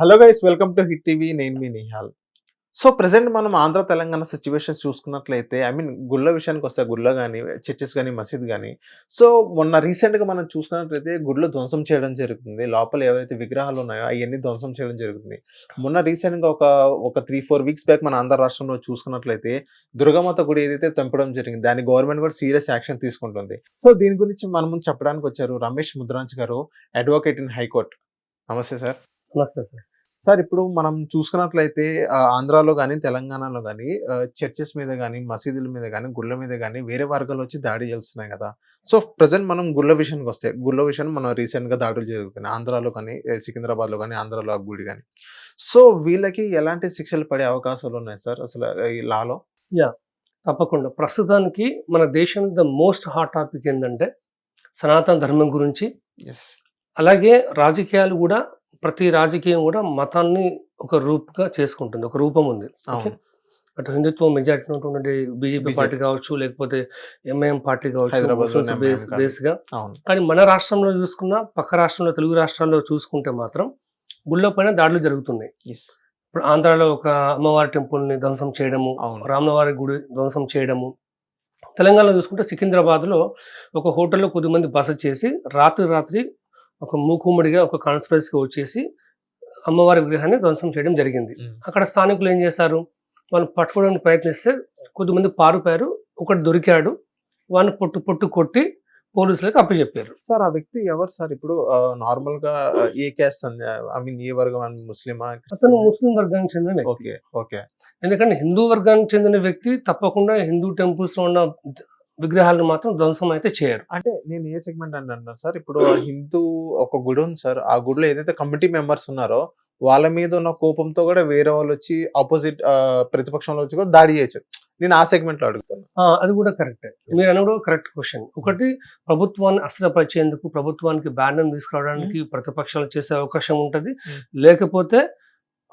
Hello guys welcome to hit TV. నేను మీ Nihal. So present మనం ఆంధ్ర తెలంగాణ సిచ్యువేషన్స్ చూసుకున్నట్లయితే ఐ మీన్ గుళ్ళ విషయానికి వస్తే గుళ్ళ కానీ చర్చెస్ కానీ మసీద్ కానీ సో మొన్న రీసెంట్గా మనం చూసుకున్నట్లయితే గుళ్ళు ధ్వంసం చేయడం జరుగుతుంది. లోపల ఏవైతే విగ్రహాలు ఉన్నాయో అవన్నీ ధ్వంసం చేయడం జరుగుతుంది. మొన్న రీసెంట్గా ఒక ఒక త్రీ ఫోర్ వీక్స్ బ్యాక్ మన ఆంధ్ర రాష్ట్రంలో చూసుకున్నట్లయితే దుర్గామాత గుడి ఏదైతే తెంపడం జరిగింది దాని గవర్నమెంట్ కూడా సీరియస్ యాక్షన్ తీసుకుంటుంది. సో దీని గురించి మనం చెప్పడానికి వచ్చారు రమేష్ ముద్రాంచ్ గారు అడ్వకేట్ ఇన్ హైకోర్ట్. నమస్తే సార్. నమస్తే సార్. సార్ ఇప్పుడు మనం చూసుకున్నట్లయితే ఆంధ్రాలో కానీ తెలంగాణలో కానీ చర్చెస్ మీద కానీ మసీదుల మీద కానీ గుళ్ళ మీద కానీ వేరే వర్గాలు వచ్చి దాడి చేస్తున్నాయి కదా. సో ప్రజెంట్ మనం గుళ్ళ విషయానికి వస్తే గుళ్ళ విషయం మనం రీసెంట్గా దాడులు జరుగుతున్నాయి. ఆంధ్రాలో కానీ సికింద్రాబాద్లో కానీ ఆంధ్రాలో గుడి కానీ. సో వీళ్ళకి ఎలాంటి శిక్షలు పడే అవకాశాలు ఉన్నాయి సార్? అసలు ఈ లాలో తప్పకుండా. ప్రస్తుతానికి మన దేశం ద మోస్ట్ హాట్ టాపిక్ ఏంటంటే సనాతన ధర్మం గురించి. ఎస్ అలాగే రాజకీయాలు కూడా ప్రతి రాజకీయం కూడా మతాన్ని ఒక రూపుగా చేసుకుంటుంది ఒక రూపం ఉంది. అటు హిందుత్వం మెజార్టీ ఉన్నటువంటి బీజేపీ. పార్టీ కావచ్చు లేకపోతే ఎంఐఎం పార్టీ కావచ్చు. బేస్గా. కానీ మన రాష్ట్రంలో చూసుకున్నా పక్క రాష్ట్రంలో తెలుగు రాష్ట్రాల్లో చూసుకుంటే మాత్రం గుళ్ళ పైన దాడులు జరుగుతున్నాయి. ఇప్పుడు ఆంధ్రాలో ఒక అమ్మవారి టెంపుల్ని ధ్వంసం చేయడము రామవారి గుడి ధ్వంసం చేయడము. తెలంగాణలో చూసుకుంటే సికింద్రాబాద్లో ఒక హోటల్లో కొద్దిమంది బస చేసి రాత్రి రాత్రి ఒక మూకుమ్మడిగా ఒక కాన్ఫరెన్స్కి వచ్చేసి అమ్మవారి విగ్రహాన్ని ధ్వంసం చేయడం జరిగింది. అక్కడ స్థానికులు ఏం చేశారు? వాళ్ళు పట్టుకోవడానికి ప్రయత్నిస్తే కొద్దిమంది పారిపోయారు ఒకటి దొరికాడు వాడిని పొట్టు పొట్టు కొట్టి పోలీసులకు అప్పచెప్పారు. సార్ ఆ వ్యక్తి ఎవరు సార్? ఇప్పుడు నార్మల్గా ఏ క్యాస్ట్ ఐ మీన్ ఏ వర్గం ముస్లిమా? అతను ముస్లిం వర్గానికి చెందిన ఓకే ఓకే. ఎందుకంటే హిందూ వర్గానికి చెందిన వ్యక్తి తప్పకుండా హిందూ టెంపుల్స్లో ఉన్న విగ్రహాలను మాత్రం ధ్వంసం అయితే చేయరు. అంటే నేను ఏ సెగ్మెంట్ అని అంటున్నాను సార్ ఇప్పుడు హిందూ ఒక గుడి ఉంది సార్ ఆ గుడిలో ఏదైతే కమిటీ మెంబర్స్ ఉన్నారో వాళ్ళ మీద ఉన్న కోపంతో కూడా వేరే వాళ్ళు వచ్చి ఆపోజిట్ ప్రతిపక్షంలో వచ్చి కూడా దాడి చేయొచ్చు. నేను ఆ సెగ్మెంట్లో అడుగుతాను అది కూడా కరెక్టే మీరు అన్న కూడా కరెక్ట్ క్వశ్చన్ ఒకటి ప్రభుత్వాన్ని అస్థిరపరిచేందుకు ప్రభుత్వానికి బ్యాన్ తీసుకురావడానికి ప్రతిపక్షాలు చేసే అవకాశం ఉంటుంది. Hmm. లేకపోతే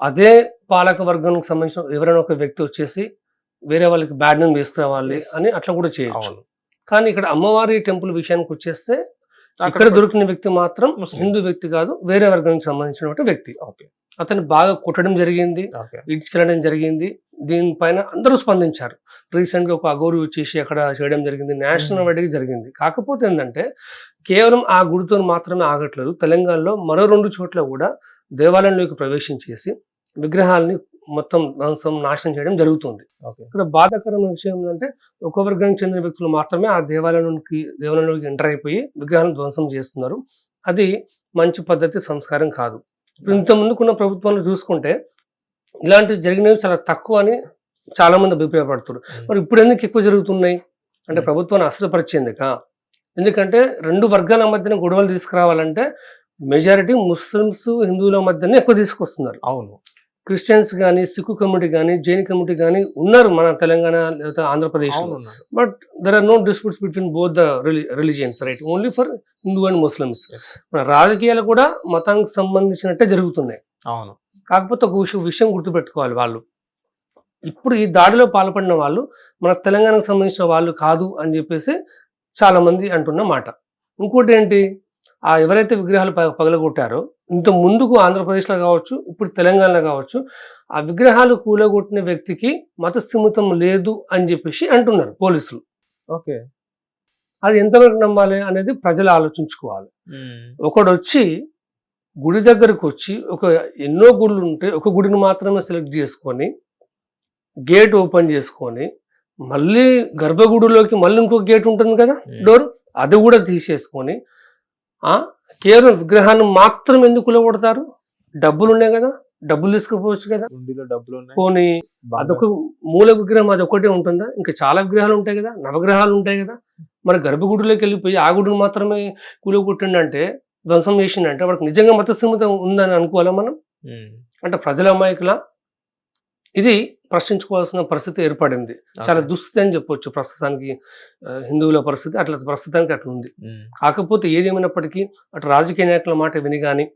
అదే పాలక వర్గానికి సంబంధించిన ఎవరైనా ఒక వ్యక్తి వచ్చేసి వేరే వాళ్ళకి బ్యాన్ తీసుకురావాలి Yes. అని అట్లా కూడా అవును. కానీ ఇక్కడ అమ్మవారి టెంపుల్ విషయానికి వచ్చేస్తే ఇక్కడ అక్కడ దొరికిన వ్యక్తి మాత్రం. హిందూ వ్యక్తి కాదు వేరే వర్గానికి సంబంధించిన వ్యక్తి. ఓకే. అతను బాగా కొట్టడం జరిగింది ఇడ్చుకెళ్ళడం జరిగింది. దీనిపైన అందరూ స్పందించారు. రీసెంట్గా ఒక అగౌరి వచ్చేసి అక్కడ చేయడం జరిగింది. నేషనల్. వైడ్గా జరిగింది. కాకపోతే ఏంటంటే కేవలం ఆ గుడితో మాత్రమే ఆగట్లేదు. తెలంగాణలో మరో రెండు చోట్ల కూడా దేవాలయంలోకి ప్రవేశించేసి విగ్రహాలని మొత్తం ధ్వంసం నాశనం చేయడం జరుగుతుంది. ఓకే. ఇక్కడ బాధాకరమైన విషయం ఏంటంటే ఒక వర్గానికి చెందిన వ్యక్తులు మాత్రమే ఆ దేవాలయంలోకి దేవాలయంలోకి ఎంటర్ అయిపోయి విగ్రహాలను ధ్వంసం చేస్తున్నారు. అది మంచి పద్ధతి సంస్కారం కాదు. ఇప్పుడు ఇంత ముందుకున్న ప్రభుత్వాన్ని చూసుకుంటే ఇలాంటివి జరిగినవి చాలా తక్కువ అని చాలా మంది అభిప్రాయపడుతున్నారు మరి ఇప్పుడు ఎందుకు ఎక్కువ జరుగుతున్నాయి? అంటే. ప్రభుత్వాన్ని అసలుపరిచేందుక ఎందుకంటే రెండు వర్గాల మధ్యన గొడవలు తీసుకురావాలంటే మెజారిటీ ముస్లిమ్స్ హిందువుల మధ్యనే ఎక్కువ తీసుకొస్తున్నారు. అవును. క్రిస్టియన్స్ కానీ సిక్కు కమ్యూనిటీ కానీ జైన్ కమ్యూనిటీ కానీ ఉన్నారు మన తెలంగాణ లేదా Andhra Pradesh. But there are no disputes between both the religions right only for Hindu and Muslims. మన రాజకీయాలు కూడా మతానికి సంబంధించినట్టే జరుగుతున్నాయి. అవును. కాకపోతే ఒక విషయం విషయం గుర్తుపెట్టుకోవాలి వాళ్ళు. ఇప్పుడు ఈ దాడిలో పాల్పడిన వాళ్ళు మన తెలంగాణకు సంబంధించిన వాళ్ళు కాదు అని చెప్పేసి చాలా మంది అంటున్న మాట. ఇంకోటి ఏంటి? ఆ ఎవరైతే విగ్రహాలు పగ- పగలగొట్టారో ఇంత ముందుకు ఆంధ్రప్రదేశ్లో కావచ్చు ఇప్పుడు తెలంగాణలో కావచ్చు ఆ విగ్రహాలు కూలగొట్టిన వ్యక్తికి మతస్థిమితం లేదు అని చెప్పేసి అంటున్నారు పోలీసులు ఓకే అది ఎంతవరకు నమ్మాలి అనేది ప్రజలు ఆలోచించుకోవాలి. ఒకడు వచ్చి గుడి దగ్గరకు వచ్చి ఒక ఎన్నో గుడులు ఉంటే ఒక గుడిని మాత్రమే సెలెక్ట్ చేసుకొని గేట్ ఓపెన్ చేసుకొని మళ్ళీ గర్భగుడిలోకి మళ్ళీ ఇంకొక గేట్ ఉంటుంది కదా. డోర్ అది కూడా తీసేసుకొని కేవలం విగ్రహాన్ని మాత్రం ఎందుకు కొడతారు డబ్బులు ఉన్నాయి కదా డబ్బులు తీసుకుపోవచ్చు కదా. డబ్బులు పోనీ. అదొక మూల విగ్రహం అది ఒకటే ఉంటుందా? ఇంకా చాలా విగ్రహాలు ఉంటాయి కదా నవగ్రహాలు ఉంటాయి కదా. మరి గర్భగుడిలోకి వెళ్ళిపోయి ఆ గుడిని మాత్రమే కూలగొట్టిండంటే ధ్వంసం చేసిండంటే వాడికి నిజంగా మతస్థిమితం ఉందని అనుకోవాలా మనం. అంటే ప్రజల అమాయకుల? ఇది ప్రశ్నించుకోవాల్సిన పరిస్థితి ఏర్పడింది చాలా. దుస్థితి అని చెప్పొచ్చు ప్రస్తుతానికి హిందువుల పరిస్థితి అట్లా ప్రస్తుతానికి అట్లా ఉంది. కాకపోతే ఏది ఏమైనప్పటికీ అటు రాజకీయ నాయకుల మాట విని కానీ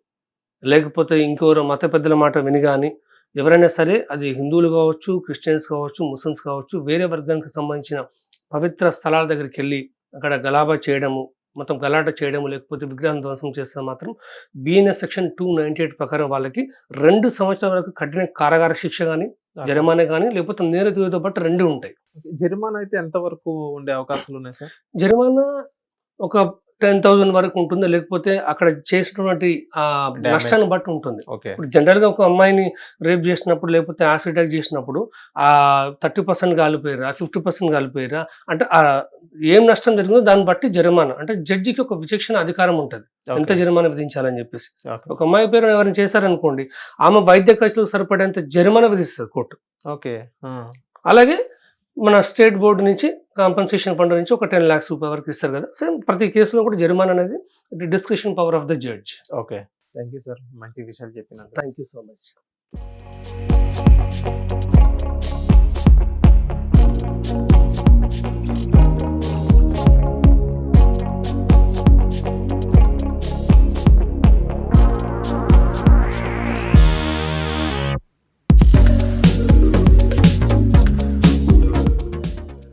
లేకపోతే ఇంకెవరో మత పెద్దల మాట విని కానీ ఎవరైనా సరే అది హిందువులు కావచ్చు క్రిస్టియన్స్ కావచ్చు ముస్లిమ్స్ కావచ్చు వేరే వర్గానికి సంబంధించిన పవిత్ర స్థలాల దగ్గరికి వెళ్ళి అక్కడ గలాబా చేయడము మొత్తం గలాట చేయడం లేకపోతే విగ్రహం ధ్వంసం చేస్తే మాత్రం BNS section two ninety eight ప్రకారం వాళ్ళకి రెండు సంవత్సరాల వరకు కఠిన కారాగార శిక్ష కానీ జరిమానా కానీ లేకపోతే నేరతీతో పాటు రెండు ఉంటాయి. జరిమానా అయితే ఎంత వరకు ఉండే అవకాశాలు ఉన్నాయి సార్? జరిమానా ఒక టెన్ థౌసండ్ వరకు ఉంటుంది లేకపోతే అక్కడ చేసినటువంటి ఆ. నష్టాన్ని బట్టి ఉంటుంది. ఇప్పుడు జనరల్గా ఒక అమ్మాయిని రేప్ చేసినప్పుడు లేకపోతే యాసిడ్ అటాక్ చేసినప్పుడు ఆ థర్టీ పర్సెంట్ కాలిపోయారా ఫిఫ్టీ పర్సెంట్ కాలిపోయారా అంటే ఆ ఏం నష్టం జరిగిందో దాన్ని బట్టి జరిమానా. అంటే జడ్జికి ఒక విచక్షణ అధికారం ఉంటుంది. ఎంత జరిమానా విధించాలని చెప్పేసి. ఒక అమ్మాయి పేరు ఎవరైనా చేశారనుకోండి ఆమె వైద్య ఖర్చులకు సరిపడేంత జరిమానా విధిస్తుంది కోర్టు. ఓకే. అలాగే మన స్టేట్ బోర్డు నుంచి కాంపన్సేషన్ ఫండ్ నుంచి ఒక టెన్ ల్యాక్స్ రూపాయల వరకు ఇస్తారు కదా. సేమ్ ప్రతి కేసులో కూడా జరిమానా అనేది description power of the judge okay thank you sir మంచి విషయాలు చెప్పినందుకు. Thank you so much